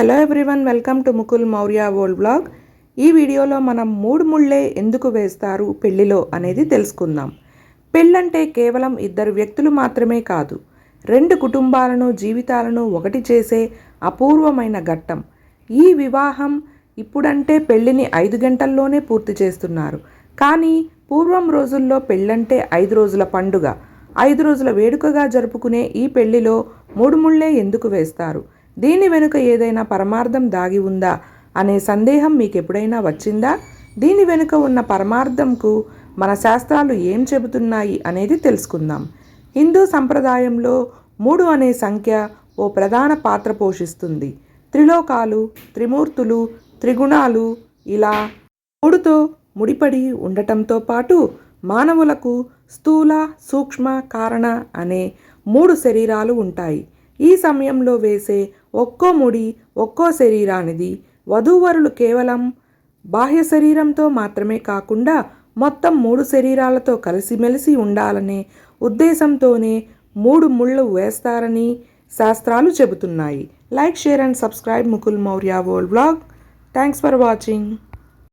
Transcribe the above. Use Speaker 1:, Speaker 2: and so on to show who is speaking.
Speaker 1: Hello everyone welcome to Mukul Maurya world blog ఈ వీడియోలో మనం మూడు ముళ్ళే ఎందుకు వేస్తారు పెళ్ళిలో అనేది తెలుసుకుందాం. పెళ్ళంటే కేవలం ఇద్దరు వ్యక్తులు మాత్రమే కాదు రెండు కుటుంబాలను జీవితాలను ఒకటి చేసే అపూర్వమైన ఘట్టం. ఈ వివాహం ఇప్పుడంటే పెళ్ళిని ఐదు గంటల్లోనే పూర్తి చేస్తున్నారు. కానీ పూర్వం రోజుల్లో పెళ్ళంటే ఐదు రోజుల పండుగ ఐదు రోజుల వేడుకగా జరుపుకునే ఈ పెళ్ళిలో మూడు ముళ్ళే ఎందుకు వేస్తారు? దీని వెనుక ఏదైనా పరమార్థం దాగి ఉందా అనే సందేహం మీకు ఎప్పుడైనా వచ్చిందా? దీని వెనుక ఉన్న పరమార్థంకు మన శాస్త్రాలు ఏం చెబుతున్నాయి అనేది తెలుసుకుందాం. హిందూ సంప్రదాయంలో మూడు అనే సంఖ్య ఓ ప్రధాన పాత్ర పోషిస్తుంది. త్రిలోకాలు త్రిమూర్తులు త్రిగుణాలు ఇలా మూడుతో ముడిపడి ఉండటంతో పాటు మానవులకు స్థూల సూక్ష్మ కారణ అనే మూడు శరీరాలు ఉంటాయి. ఈ సమయంలో వేసే ఒక్కో ముడి ఒక్కో శరీరానిది వధూవరులు కేవలం బాహ్య శరీరంతో మాత్రమే కాకుండా మొత్తం మూడు శరీరాలతో కలిసిమెలిసి ఉండాలనే ఉద్దేశంతోనే మూడు ముళ్ళు వేస్తారని శాస్త్రాలు చెబుతున్నాయి. Like share and subscribe Mukul Maurya world blog. Thanks for watching.